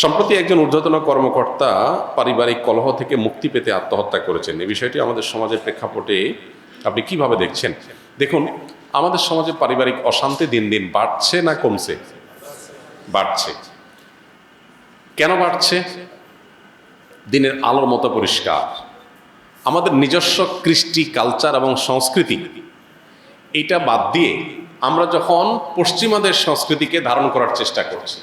সম্প্রতি একজন ঊর্ধ্বতন কর্মকর্তা পারিবারিক কলহ থেকে মুক্তি পেতে আত্মহত্যা করেছেন। এই বিষয়টি আমাদের সমাজের প্রেক্ষাপটে আপনি কীভাবে দেখছেন? দেখুন, আমাদের সমাজে পারিবারিক অশান্তি দিন দিন বাড়ছে না কমছে? বাড়ছে। কেন বাড়ছে? দিনের আলোর মতো পরিষ্কার। আমাদের নিজস্ব কৃষ্টি, কালচার এবং সংস্কৃতি এটা বাদ দিয়ে আমরা যখন পশ্চিমাদের সংস্কৃতিকে ধারণ করার চেষ্টা করছি,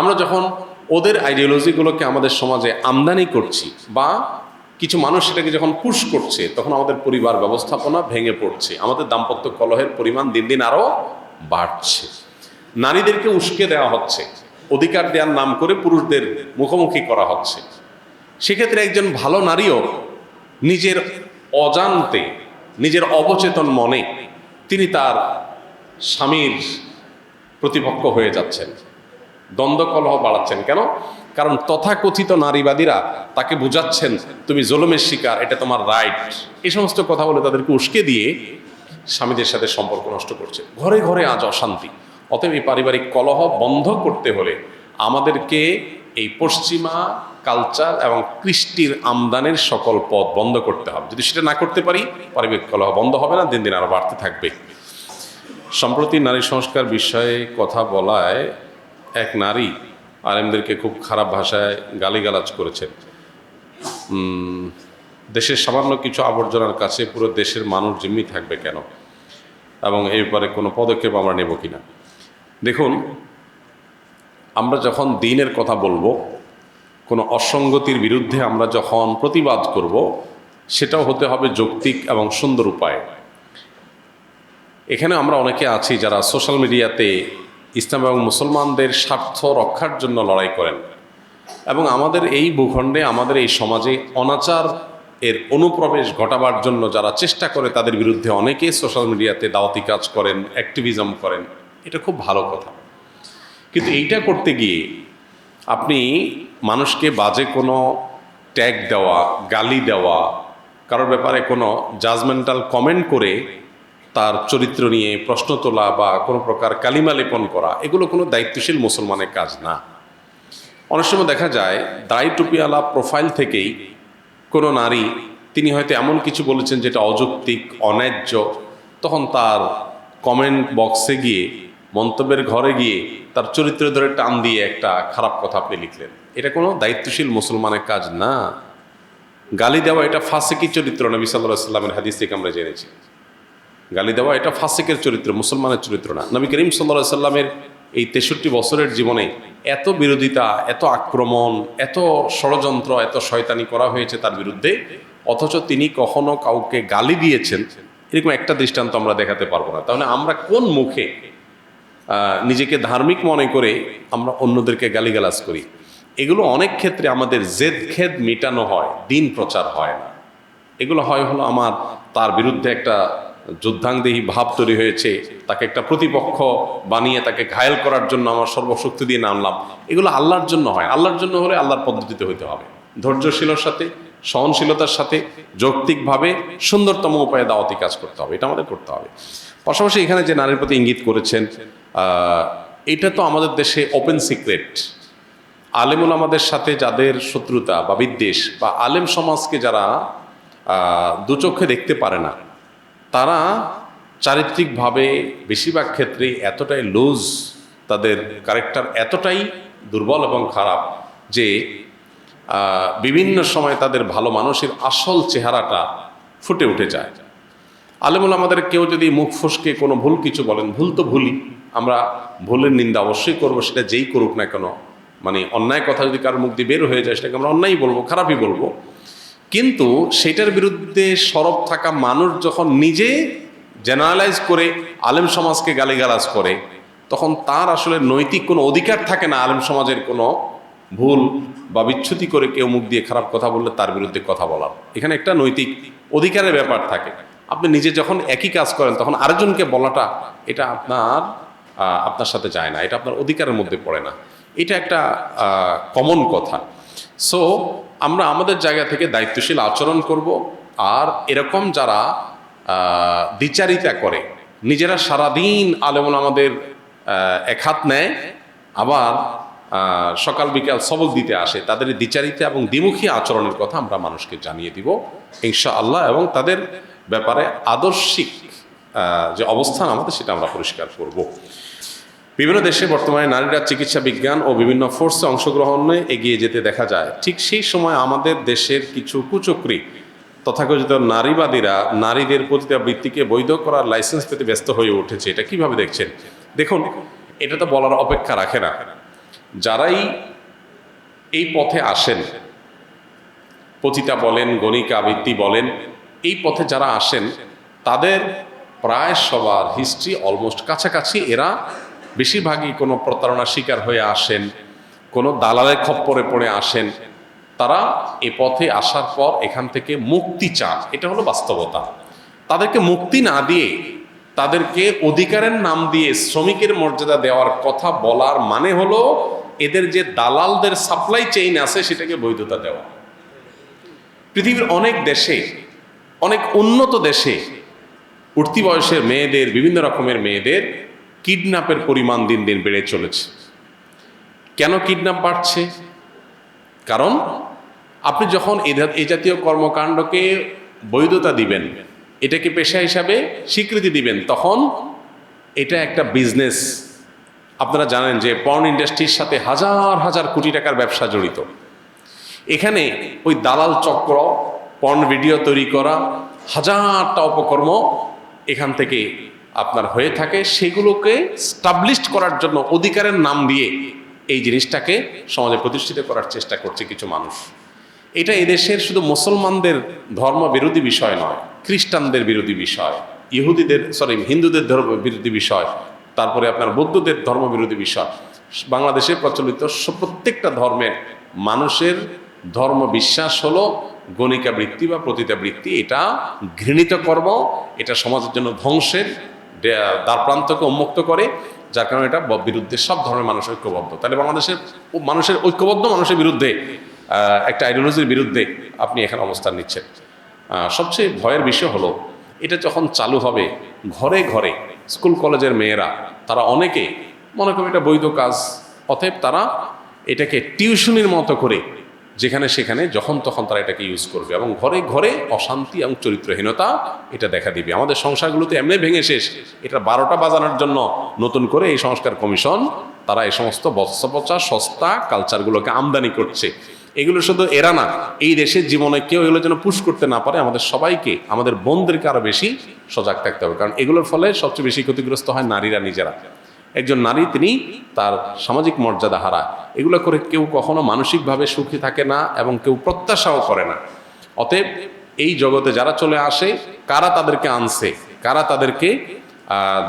আমরা যখন ওদের আইডিওলজিগুলোকে আমাদের সমাজে আমদানি করছি বা কিছু মানুষ সেটাকে যখন পুশ করছে, তখন আমাদের পরিবার ব্যবস্থাপনা ভেঙে পড়ছে। আমাদের দাম্পত্য কলহের পরিমাণ দিন দিন আরও বাড়ছে। নারীদেরকে উস্কে দেওয়া হচ্ছে। অধিকার দেওয়ার নাম করে পুরুষদের মুখোমুখি করা হচ্ছে। সেক্ষেত্রে একজন ভালো নারীও নিজের অজান্তে, নিজের অবচেতন মনে তিনি তার স্বামীর প্রতিপক্ষ হয়ে যাচ্ছেন। দ্বন্দ্ব কলহ বাড়াচ্ছেন। কেন? কারণ তথাকথিত নারীবাদীরা তাকে বুঝাচ্ছেন, তুমি জলমের শিকার, এটা তোমার রাইট। এই সমস্ত কথা বলে তাদেরকে উস্কে দিয়ে স্বামীদের সাথে সম্পর্ক নষ্ট করছে। ঘরে ঘরে আজ অশান্তি। অতএব এই পারিবারিক কলহ বন্ধ করতে হলে আমাদেরকে এই পশ্চিমা কালচার এবং কৃষ্টির আমদানের সকল পথ বন্ধ করতে হবে। যদি সেটা না করতে পারি, পারিবারিক কলহ বন্ধ হবে না, দিন দিন আরও বাড়তে থাকবে। সম্প্রতি নারী সংস্কার বিষয়ে কথা বলায় এক নারী আলেমদেরকে খুব খারাপ ভাষায় গালিগালাজ করেছেন দেশের সামান্য কিছু আবর্জনার কাছে পুরো দেশের মানুষ জিম্মি থাকবে কেন? এবং এই ব্যাপারে কোনো পদক্ষেপ আমরা নেব কিনা? দেখুন, আমরা যখন দিনের কথা বলব, কোনো অসঙ্গতির বিরুদ্ধে আমরা যখন প্রতিবাদ করব, সেটাও হতে হবে যৌক্তিক এবং সুন্দর উপায়। এখানে আমরা অনেকে আছি যারা সোশ্যাল মিডিয়াতে ইসলাম এবং মুসলমানদের স্বার্থ রক্ষার জন্য লড়াই করেন। এবং আমাদের এই ভূখণ্ডে, আমাদের এই সমাজে অনাচার এর অনুপ্রবেশ ঘটাবার জন্য যারা চেষ্টা করে, তাদের বিরুদ্ধে অনেকে সোশ্যাল মিডিয়াতে দাওয়াতি কাজ করেন, অ্যাক্টিভিজম করেন। এটা খুব ভালো কথা। কিন্তু এইটা করতে গিয়ে আপনি মানুষকে বাজে কোনো ট্যাগ দেওয়া, গালি দেওয়া, কারোর ব্যাপারে কোনো জাজমেন্টাল কমেন্ট করে তার চরিত্র নিয়ে প্রশ্ন তোলা বা কোনো প্রকার কালিমা লেপন করা, এগুলো কোনো দায়িত্বশীল মুসলমানের কাজ না। অনেক সময় দেখা যায় দায়ী টুপিওয়ালা প্রোফাইল থেকেই কোনো নারী, তিনি হয়তো এমন কিছু বলেছেন যেটা অযৌক্তিক, অন্যায্য, তখন তার কমেন্ট বক্সে গিয়ে, মন্তব্যের ঘরে গিয়ে তার চরিত্র ধরে টান দিয়ে একটা খারাপ কথা আপনি লিখলেন। এটা কোনো দায়িত্বশীল মুসলমানের কাজ না। গালি দেওয়া এটা ফাসেকি চরিত্র নবী সাল্লাহ সাল্লামের হাদিস থেকে আমরা জেনেছি। গালি দেওয়া, এটা ফাসেকের চরিত্র, মুসলমানের চরিত্র না। নবী করিম সাল্লা সাল্লামের এই তেষট্টি বছরের জীবনে এত বিরোধিতা, এত আক্রমণ, এত ষড়যন্ত্র, এত শয়তানি করা হয়েছে তার বিরুদ্ধে, অথচ তিনি কখনো কাউকে গালি দিয়েছেন, এরকম একটা দৃষ্টান্ত আমরা দেখাতে পারব না। তাহলে আমরা কোন মুখে নিজেকে ধার্মিক মনে করে আমরা অন্যদেরকে গালিগালাজ করি? এগুলো অনেক ক্ষেত্রে আমাদের জেদ খেদ মেটানো হয়, দিন প্রচার হয় না। এগুলো হয় হলো আমার, তার বিরুদ্ধে একটা যুদ্ধাংদেহী ভাব তৈরি হয়েছে, তাকে একটা প্রতিপক্ষ বানিয়ে তাকে ঘায়েল করার জন্য আমার সর্বশক্তি দিয়ে নামলাম। এগুলো আল্লাহর জন্য হয়। আল্লাহর জন্য হলে আল্লাহর পদ্ধতিতে হইতে হবে। ধৈর্যশীলতার সাথে, সহনশীলতার সাথে, যৌক্তিকভাবে সুন্দরতম উপায়ে দাওয়াতি কাজ করতে হবে। এটা আমাদের করতে হবে। পাশাপাশি এখানে যে নারীর প্রতি ইঙ্গিত করেছেন এটা তো আমাদের দেশে ওপেন সিক্রেট আলেমুল আমাদের সাথে যাদের শত্রুতা বা বিদ্বেষ বা আলেম সমাজকে যারা দুচক্ষে দেখতে পারে না তারা চারিত্রিকভাবে বেশিরভাগ ক্ষেত্রেই এতটাই লুজ তাদের ক্যারেক্টার এতটাই দুর্বল এবং খারাপ যে বিভিন্ন সময় তাদের ভালো মানুষের আসল চেহারাটা ফুটে উঠে যায়। আলেমুল আমাদের কেউ যদি মুখ ফসকে কোনো ভুল কিছু বলেন, ভুল তো ভুলই, আমরা ভুলের নিন্দা অবশ্যই করব, সেটা যেই করুক না কেন মানে অন্যায় কথা যদি কারোর মুখ দিয়ে বের হয়ে যায়, সেটাকে আমরা অন্যায়ই বলব, খারাপই বলব। কিন্তু সেটার বিরুদ্ধে সরব থাকা মানুষ যখন নিজে জেনারেলাইজ করে আলেম সমাজকে গালিগালাজ করে, তখন তার আসলে নৈতিক কোনো অধিকার থাকে না আলেম সমাজের কোনো ভুল বা বিচ্ছুতি করে কেউ মুখ দিয়ে খারাপ কথা বললে তার বিরুদ্ধে কথা বলার। এখানে একটা নৈতিক অধিকারের ব্যাপার থাকে। আপনি নিজে যখন একই কাজ করেন, তখন আরেকজনকে বলাটা এটা আপনার আপনার সাথে যায় না, এটা আপনার অধিকারের মধ্যে পড়ে না। এটা একটা কমন কথা। সো আমরা আমাদের জায়গা থেকে দায়িত্বশীল আচরণ করব। আর এরকম যারা দ্বিচারিতা করে, নিজেরা সারাদিন আলেমন আমাদের এক হাত নেয়, আবার সকাল বিকাল সবক দিতে আসে, তাদের দ্বিচারিতা এবং দ্বিমুখী আচরণের কথা আমরা মানুষকে জানিয়ে দিব ইনশা আল্লাহ এবং তাদের ব্যাপারে আদর্শিক যে অবস্থান আমাদের, সেটা আমরা পরিষ্কার করব। বিভিন্ন দেশে বর্তমানে নারীরা চিকিৎসা বিজ্ঞান ও বিভিন্ন ফোর্সে অংশগ্রহণে এগিয়ে যেতে দেখা যায়। ঠিক সেই সময় আমাদের দেশের কিছু কুচক্রী তথাকথিত নারীবাদীরা নারীদের বৃত্তিকে বৈধ করার লাইসেন্স পেতে ব্যস্ত হয়ে উঠেছে। এটা কীভাবে দেখছেন? দেখুন, এটা তো বলার অপেক্ষা রাখে না। যারাই এই পথে আসেন, পতিতা বলেন, গণিকা আবৃত্তি বলেন, এই পথে যারা আসেন, তাদের প্রায় সবার হিস্ট্রি অলমোস্ট কাছাকাছি। এরা বেশিরভাগই কোনো প্রতারণার শিকার হয়ে আসেন, কোনো দালালের খপ্পরে পড়ে আসেন। তারা এ পথে আসার পর এখান থেকে মুক্তি চান। এটা হলো বাস্তবতা। তাদেরকে মুক্তি না দিয়ে, তাদেরকে অধিকারের নাম দিয়ে শ্রমিকের মর্যাদা দেওয়ার কথা বলার মানে হলো এদের যে দালালদের সাপ্লাই চেইন আছে, সেটাকে বৈধতা দেওয়া। পৃথিবীর অনেক দেশে, অনেক উন্নত দেশে উঠতি বয়সের মেয়েদের, বিভিন্ন রকমের মেয়েদের কিডন্যাপের পরিমাণ দিন দিন বেড়ে চলেছে। কেন কিডন্যাপ বাড়ছে? কারণ আপনি যখন এ জাতীয় কর্মকাণ্ডকে বৈধতা দিবেন, এটাকে পেশা হিসাবে স্বীকৃতি দিবেন, তখন এটা একটা বিজনেস আপনারা জানেন যে পর্ন ইন্ডাস্ট্রির সাথে হাজার হাজার কোটি টাকার ব্যবসা জড়িত। এখানে ওই দালাল চক্র পর্ন ভিডিও তৈরি করা, হাজারটা অপকর্ম এখান থেকে আপনার হয়ে থাকে, সেগুলোকে স্টাবলিশড করার জন্য অধিকারের নাম দিয়ে এই জিনিসটাকে সমাজে প্রতিষ্ঠিত করার চেষ্টা করছে কিছু মানুষ। এটা এদেশের শুধু মুসলমানদের ধর্ম বিরোধী বিষয় নয়, খ্রিস্টানদের বিরোধী বিষয়, ইহুদিদের সরি হিন্দুদের ধর্ম বিরোধী বিষয়, তারপরে আপনার বৌদ্ধদের ধর্ম বিরোধী বিষয়। বাংলাদেশে প্রচলিত প্রত্যেকটা ধর্মের মানুষের ধর্ম বিশ্বাস হলো গণিকা বৃত্তি বা প্রতিতা বৃত্তি এটা ঘৃণিত কর্ম, এটা সমাজের জন্য ধ্বংসের দে- দ্বারপ্রান্তকে উন্মুক্ত করে, যার কারণে এটা বিরুদ্ধে সব ধরনের মানুষ ঐক্যবদ্ধ। তাহলে বাংলাদেশের মানুষের ঐক্যবদ্ধ মানুষের বিরুদ্ধে একটা আইডিওলজির বিরুদ্ধে আপনি এখানে অবস্থান নিচ্ছেন। সবচেয়ে ভয়ের বিষয় হলো, এটা যখন চালু হবে, ঘরে ঘরে স্কুল কলেজের মেয়েরা, তারা অনেকে মনে করেন এটা বৈধ কাজ, অতএব তারা এটাকে টিউশনির মতো করে যেখানে সেখানে যখন তখন তারা এটাকে ইউজ করবে এবং ঘরে ঘরে অশান্তি এবং চরিত্রহীনতা এটা দেখা দিবে। আমাদের সংসারগুলোতে এমনি ভেঙে শেষ। এটা বারোটা বাজানোর জন্য নতুন করে এই সংস্কার কমিশন তারা এই সমস্ত বস্তা সস্তা কালচারগুলোকে আমদানি করছে। এগুলো শুধু এরা না, এই দেশের জীবনে কেউ এগুলো যেন পুশ করতে না পারে, আমাদের সবাইকে, আমাদের বোনদেরকে আরও বেশি সজাগ থাকতে হবে। কারণ এগুলোর ফলে সবচেয়ে বেশি ক্ষতিগ্রস্ত হয় নারীরা, নিজেরা। একজন নারী তিনি তার সামাজিক মর্যাদা হারায়। এগুলো করে কেউ কখনো মানসিকভাবে সুখী থাকে না এবং কেউ প্রত্যাশাও করে না। অতএব এই জগতে যারা চলে আসে, কারা তাদেরকে আনছে, কারা তাদেরকে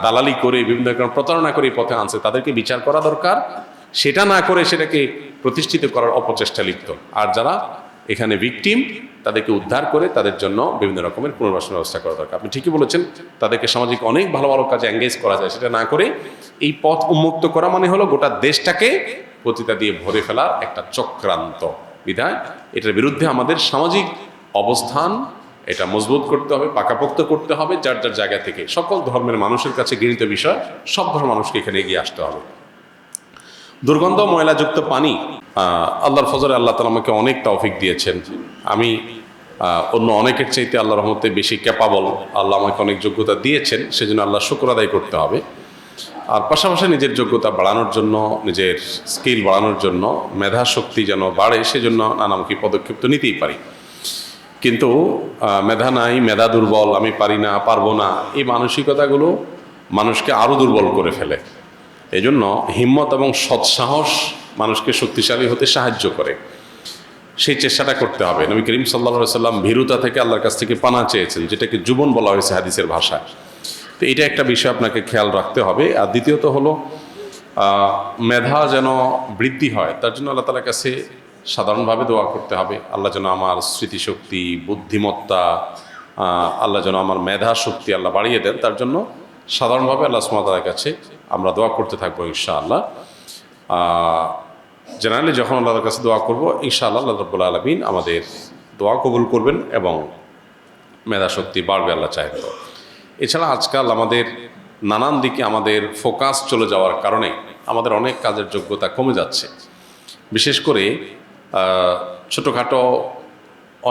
দালালি করে, বিভিন্ন রকম প্রতারণা করে পথে আনছে, তাদেরকে বিচার করা দরকার। সেটা না করে সেটাকে প্রতিষ্ঠিত করার অপচেষ্টা লিপ্ত। আর যারা এখানে ভিকটিম তাদেরকে উদ্ধার করে তাদের জন্য বিভিন্ন রকমের পুনর্বাসন ব্যবস্থা করা দরকার। আপনি ঠিকই বলেছেন, তাদেরকে সামাজিক অনেক ভালো ভালো কাজে এঙ্গেজ করা যায়, সেটা না করে এই পথ উন্মুক্ত করা মানে হলো গোটা দেশটাকে পতিতা দিয়ে ভরে ফেলার একটা চক্রান্ত বিধায় এটার বিরুদ্ধে আমাদের সামাজিক অবস্থান এটা মজবুত করতে হবে, পাকাপোক্ত করতে হবে, যার যার জায়গা থেকে সকল ধর্মের মানুষের কাছে গৃহীত বিষয়, সব ধর্মের মানুষকে এখানে এগিয়ে আসতে হবে। দুর্গন্ধ, ময়লাযুক্ত পানি আল্লাহর ফজরে আল্লাহ তালা আমাকে অনেক তৌফিক দিয়েছেন। আমি অন্য অনেকের চাইতে আল্লাহ রহমতে বেশি ক্যাপাবল আল্লাহ আমাকে অনেক যোগ্যতা দিয়েছেন, সেজন্য আল্লাহ শুক্র আদায় করতে হবে। আর পাশাপাশি নিজের যোগ্যতা বাড়ানোর জন্য, নিজের স্কিল বাড়ানোর জন্য মেধা শক্তি যেন বাড়ে, সেজন্য নানামুখী পদক্ষেপ তো নিতেই পারি। কিন্তু মেধা নাই, মেধা দুর্বল, আমি পারি না, পারব না, এই মানসিকতাগুলো মানুষকে আরও দুর্বল করে ফেলে। এজন্য হিম্মত এবং সৎসাহস মানুষকে শক্তিশালী হতে সাহায্য করে। সেই চেষ্টাটা করতে হবে। নবী করিম সাল্লা সাল্লাম ভীরুতা থেকে আল্লাহর কাছ থেকে পানা চেয়েছেন, যেটাকে জীবন বলা হয়েছে হাদিসের ভাষায়। তো এটা একটা বিষয় আপনাকে খেয়াল রাখতে হবে। আর দ্বিতীয়ত হলো মেধা যেন বৃদ্ধি হয়, তার জন্য আল্লাহ তালার কাছে সাধারণভাবে দোয়া করতে হবে। আল্লাহ যেন আমার স্মৃতিশক্তি, বুদ্ধিমত্তা আল্লাহ যেন আমার মেধা শক্তি আল্লাহ বাড়িয়ে দেন, তার জন্য সাধারণভাবে আল্লাহ সুমাতার কাছে আমরা দোয়া করতে থাকব ইনশাআল্লাহ জেনারেলি যখন আল্লাহর কাছে দোয়া করব, ইনশাআল্লাহ আল্লাহ রব্বুল আলমিন আমাদের দোয়া কবুল করবেন এবং মেধা শক্তি বাড়বে আল্লাহ তো। এছাড়া আজকাল আমাদের নানান দিকে আমাদের ফোকাস চলে যাওয়ার কারণে আমাদের অনেক কাজের যোগ্যতা কমে যাচ্ছে বিশেষ করে ছোটোখাটো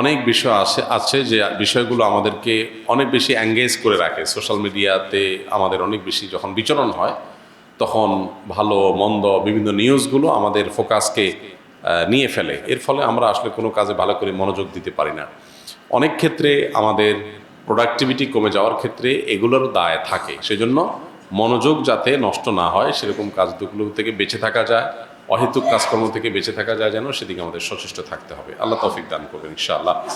অনেক বিষয় আছে আছে যে বিষয়গুলো আমাদেরকে অনেক বেশি অ্যাঙ্গেজ করে রাখে। সোশ্যাল মিডিয়াতে আমাদের অনেক বেশি যখন বিচরণ হয়, তখন ভালো, মন্দ বিভিন্ন নিউজগুলো আমাদের ফোকাসকে নিয়ে ফেলে। এর ফলে আমরা আসলে কোনো কাজে ভালো করে মনোযোগ দিতে পারি না। অনেক ক্ষেত্রে আমাদের প্রোডাক্টিভিটি কমে যাওয়ার ক্ষেত্রে এগুলোর দায় থাকে। সেজন্য মনোযোগ যাতে নষ্ট না হয়, সেরকম কাজগুলো থেকে বেঁচে থাকা যায়। অহেতুক কাজকর্ম থেকে বেঁচে থাকা যায় যেন, সেদিকে আমাদের সচেষ্ট থাকতে হবে। আল্লাহ তৌফিক দান করবেন, ইনশাআল্লাহ।